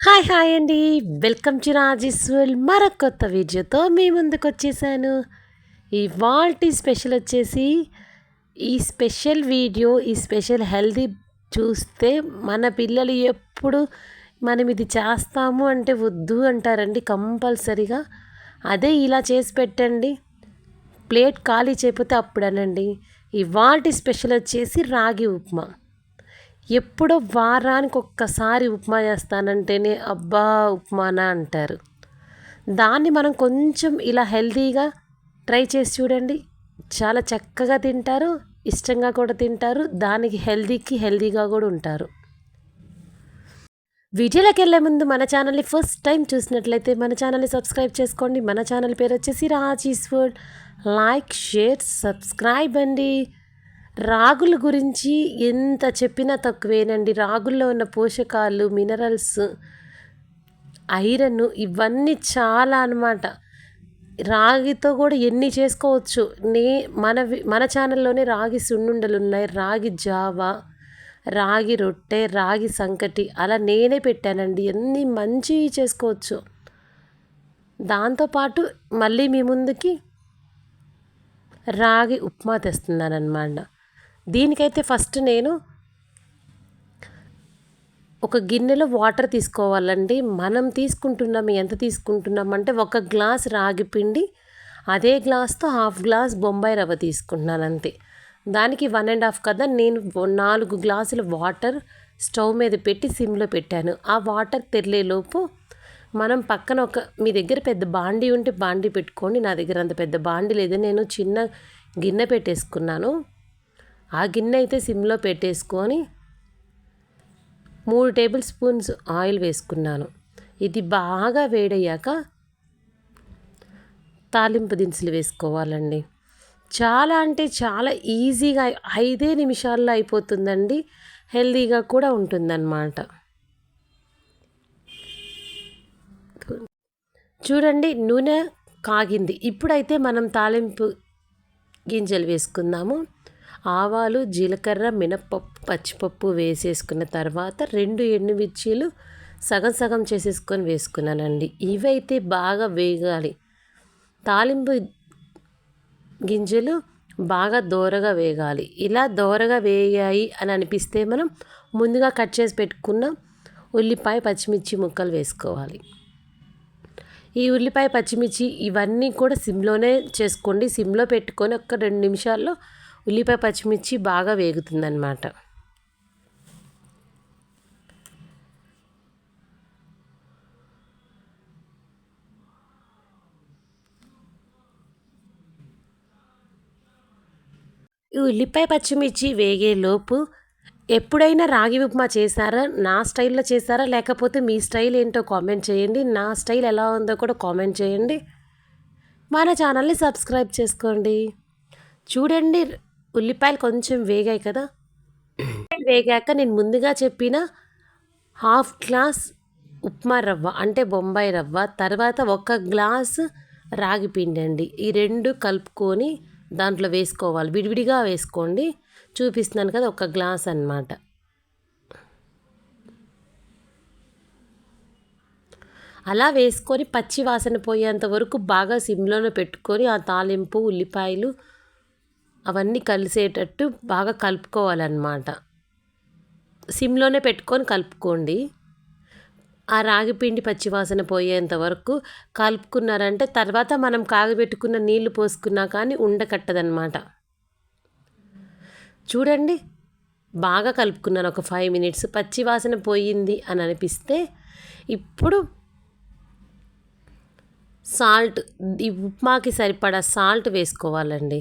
Hi hi అండి. Welcome to రాజేశ్వల్ మరొక కొత్త వీడియోతో మీ ముందుకు వచ్చేసాను. ఈ స్పెషల్ వచ్చేసి ఈ స్పెషల్ వీడియో ఈ స్పెషల్ హెల్దీ చూస్తే మన పిల్లలు ఎప్పుడు మనం ఇది చేస్తాము అంటే వద్దు అంటారండి కంపల్సరీగా. అదే ఇలా చేసి పెట్టండి. ప్లేట్ ఖాళీ చేయకపోతే అప్పుడనండి. ఈ స్పెషల్ వచ్చేసి రాగి ఉప్మా. ఎప్పుడో వారానికి ఒక్కసారి ఉప్మా చేస్తానంటేనే అబ్బా ఉప్మానా అంటారు. దాన్ని మనం కొంచెం ఇలా హెల్తీగా ట్రై చేసి చూడండి. చాలా చక్కగా తింటారు ఇష్టంగా కూడా తింటారు దానికి హెల్తీకి హెల్తీగా కూడా ఉంటారు. వీడియోలోకి వెళ్ళే ముందు మన ఛానల్ని ఫస్ట్ టైం చూసినట్లయితే మన ఛానల్ని సబ్స్క్రైబ్ చేసుకోండి. మన ఛానల్ పేరు వచ్చేసి Raji's food like share subscribe అండి. రాగుల గురించి ఎంత చెప్పినా తక్కువేనండి. రాగుల్లో ఉన్న పోషకాలు మినరల్స్ ఐరన్ ఇవన్నీ చాలా అనమాట రాగితో కూడా ఎన్ని చేసుకోవచ్చు? నే మన మన ఛానల్లోనే రాగి సున్నుండలు ఉన్నాయి. రాగి జావా రాగి రొట్టె రాగి సంకటి అలా నేనే పెట్టానండి. ఎన్ని మంచివి చేసుకోవచ్చు? దాంతోపాటు మళ్ళీ మీ ముందుకి రాగి ఉప్మా తెస్తున్నాను అనమాట దీనికైతే ఫస్ట్ నేను ఒక గిన్నెలో వాటర్ తీసుకోవాలండి. మనం తీసుకుంటున్నాం ఎంత తీసుకుంటున్నాం అంటే ఒక గ్లాస్ రాగి పిండి అదే గ్లాస్తో హాఫ్ గ్లాస్ బొంబాయి రవ్వ తీసుకుంటున్నాను అంతే. దానికి వన్ అండ్ హాఫ్ కదా నేను నాలుగు గ్లాసుల వాటర్ స్టవ్ మీద పెట్టి సిమ్లో పెట్టాను. ఆ వాటర్ తెరలేలోపు మనం పక్కన ఒక మీ దగ్గర పెద్ద బాండీ ఉంటే బాండీ పెట్టుకోండి నా దగ్గర అంత పెద్ద బాండీ లేదు నేను చిన్న గిన్నె పెట్టేసుకున్నాను. ఆ గిన్నె అయితే సిమ్లో పెట్టేసుకొని మూడు టేబుల్ స్పూన్స్ ఆయిల్ వేసుకున్నాను. ఇది బాగా వేడయ్యాక తాలింపు దినుసులు వేసుకోవాలండి. చాలా అంటే చాలా ఈజీగా ఐదే నిమిషాల్లో అయిపోతుందండి. హెల్దీగా కూడా ఉంటుందన్నమాట. చూడండి నూనె కాగింది. ఇప్పుడైతే మనం తాలింపు గింజలు వేసుకుందాము. ఆవాలు జీలకర్ర మినప్పప్పు పచ్చిపప్పు వేసేసుకున్న తర్వాత రెండు ఎండుమిర్చీలు సగం సగం చేసేసుకొని వేసుకున్నానండి. ఇవైతే బాగా వేగాలి. తాలింపు గింజలు బాగా దోరగా వేగాలి. ఇలా దోరగా వేయాయి అని అనిపిస్తే మనం ముందుగా కట్ చేసి పెట్టుకున్న ఉల్లిపాయ పచ్చిమిర్చి ముక్కలు వేసుకోవాలి. ఈ ఉల్లిపాయ పచ్చిమిర్చి ఇవన్నీ కూడా సిమ్లోనే చేసుకోండి. సిమ్లో పెట్టుకొని ఒక రెండు నిమిషాల్లో ఉల్లిపాయ పచ్చిమిర్చి బాగా వేగుతుందన్నమాట. ఈ ఉల్లిపాయ పచ్చిమిర్చి వేగేలోపు ఎప్పుడైనా రాగి ఉప్మా చేశారా? నా స్టైల్లో చేశారా? లేకపోతే మీ స్టైల్ ఏంటో కామెంట్ చేయండి. నా స్టైల్ ఎలా ఉందో కూడా కామెంట్ చేయండి. మన ఛానల్ని సబ్స్క్రైబ్ చేసుకోండి. చూడండి ఉల్లిపాయలు కొంచెం వేగాయి కదా. వేగాక నేను ముందుగా చెప్పిన హాఫ్ గ్లాస్ ఉప్మా రవ్వ అంటే బొంబాయి రవ్వ తర్వాత ఒక గ్లాస్ రాగి పిండి అండి. ఈ రెండు కలుపుకొని దాంట్లో వేసుకోవాలి. విడివిడిగా వేసుకోండి. చూపిస్తున్నాను కదా ఒక గ్లాస్ అనమాట అలా వేసుకొని పచ్చి వాసన పోయేంత వరకు బాగా సిమ్లోనే పెట్టుకొని ఆ తాలింపు ఉల్లిపాయలు అవన్నీ కలిసేటట్టు బాగా కలుపుకోవాలన్నమాట. సిమ్లోనే పెట్టుకొని కలుపుకోండి. ఆ రాగిపిండి పచ్చివాసన పోయేంత వరకు కలుపుకున్నారంటే తర్వాత మనం కాగబెట్టుకున్న నీళ్ళు పోసుకున్నా కానీ ఉండకట్టదనమాట చూడండి బాగా కలుపుకున్నాను. ఒక ఫైవ్ మినిట్స్ పచ్చివాసన పోయింది అని అనిపిస్తే ఇప్పుడు సాల్ట్ ఈ ఉప్మాకి సరిపడా సాల్ట్ వేసుకోవాలండి.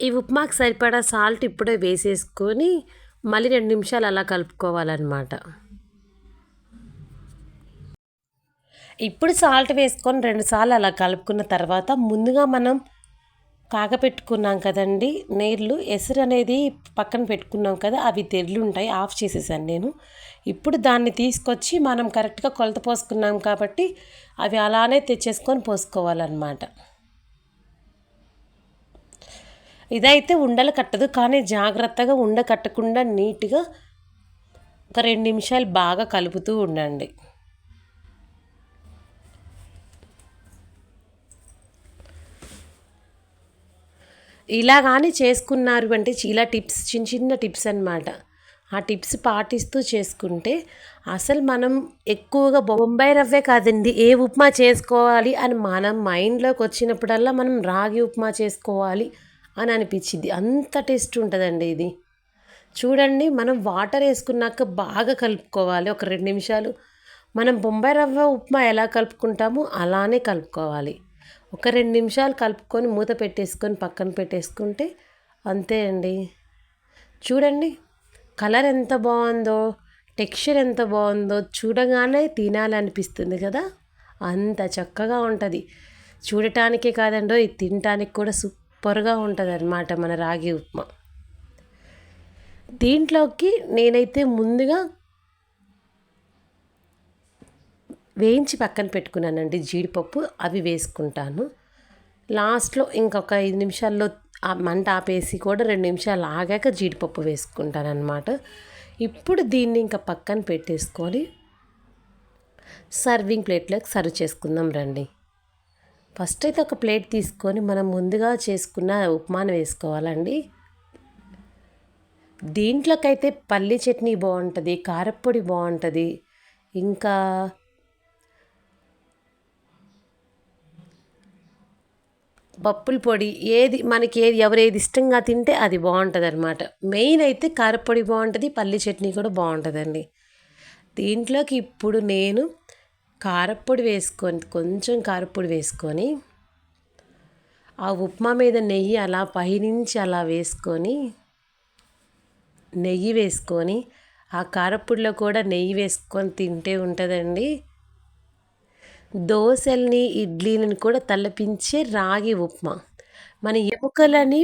ఈ ఉప్మాకి సరిపడా సాల్ట్ ఇప్పుడే వేసేసుకొని మళ్ళీ రెండు నిమిషాలు అలా కలుపుకోవాలన్నమాట. ఇప్పుడు సాల్ట్ వేసుకొని రెండుసార్లు అలా కలుపుకున్న తర్వాత ముందుగా మనం కాగపెట్టుకున్నాం కదండి నీళ్ళు ఎసరు అనేది పక్కన పెట్టుకున్నాం కదా అవి తెర్లు ఉంటాయి ఆఫ్ చేసేసాను నేను. ఇప్పుడు దాన్ని తీసుకొచ్చి మనం కరెక్ట్గా కొలత పోసుకున్నాం కాబట్టి అవి అలానే తెచ్చేసుకొని పోసుకోవాలన్నమాట. ఇదైతే ఉండలు కట్టదు కానీ జాగ్రత్తగా ఉండ కట్టకుండా నీట్గా ఒక రెండు నిమిషాలు బాగా కలుపుతూ ఉండండి. ఇలా కానీ చేసుకున్నారు అంటే ఇలా టిప్స్ చిన్న చిన్న టిప్స్ అనమాట ఆ టిప్స్ పాటిస్తూ చేసుకుంటే అసలు మనం ఎక్కువగా బొంబాయి రవ్వే కాదండి ఏ ఉప్మా చేసుకోవాలి అని మనం మైండ్లోకి వచ్చినప్పుడల్లా మనం రాగి ఉప్మా చేసుకోవాలి. అని అనిపించింది. అంత టేస్ట్ ఉంటుందండి ఇది. చూడండి మనం వాటర్ వేసుకున్నాక బాగా కలుపుకోవాలి. ఒక రెండు నిమిషాలు. మనం బొంబాయి రవ్వ ఉప్మా ఎలా కలుపుకుంటామో అలానే కలుపుకోవాలి. ఒక రెండు నిమిషాలు కలుపుకొని మూత పెట్టేసుకొని పక్కన పెట్టేసుకుంటే అంతే అండి. చూడండి కలర్ ఎంత బాగుందో టెక్స్చర్ ఎంత బాగుందో చూడగానే తినాలనిపిస్తుంది కదా. అంత చక్కగా ఉంటుంది. చూడటానికే కాదండో ఇది తినటానికి కూడా పొరగా ఉంటుంది అనమాట మన రాగి ఉప్మా. దీంట్లోకి నేనైతే ముందుగా వేయించి పక్కన పెట్టుకున్నానండి జీడిపప్పు అవి వేసుకుంటాను. లాస్ట్లో ఇంకొక ఐదు నిమిషాల్లో ఆ మంట ఆపేసి కూడా రెండు నిమిషాలు ఆగాక జీడిపప్పు వేసుకుంటాను అనమాట ఇప్పుడు దీన్ని ఇంకా పక్కన పెట్టేసుకొని సర్వింగ్ ప్లేట్లోకి సర్వ్ చేసుకుందాం రండి. ఫస్ట్ అయితే ఒక ప్లేట్ తీసుకొని మనం ముందుగా చేసుకున్న ఉప్మాను వేసుకోవాలండి. దీంట్లోకైతే పల్లి చట్నీ బాగుంటుంది కారప్పొడి బాగుంటుంది ఇంకా పప్పుల పొడి ఏది మనకి ఏది ఎవరు ఏది ఇష్టంగా తింటే అది బాగుంటుంది అనమాట మెయిన్ అయితే కారపొడి బాగుంటుంది పల్లి చట్నీ కూడా బాగుంటుందండి. దీంట్లోకి ఇప్పుడు నేను కారప్పొడి వేసుకొని కొంచెం కారప్పొడి వేసుకొని ఆ ఉప్మా మీద నెయ్యి అలా పైనుంచి అలా వేసుకొని నెయ్యి వేసుకొని ఆ కారప్పొడిలో కూడా నెయ్యి వేసుకొని తింటే ఉంటుందండి. దోశల్ని ఇడ్లీలను కూడా తలపించే రాగి ఉప్మా. మన ఎముకలని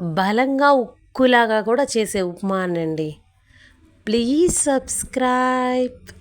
బలంగా ఉక్కులాగా కూడా చేసే ఉప్మా అనండి. Please subscribe.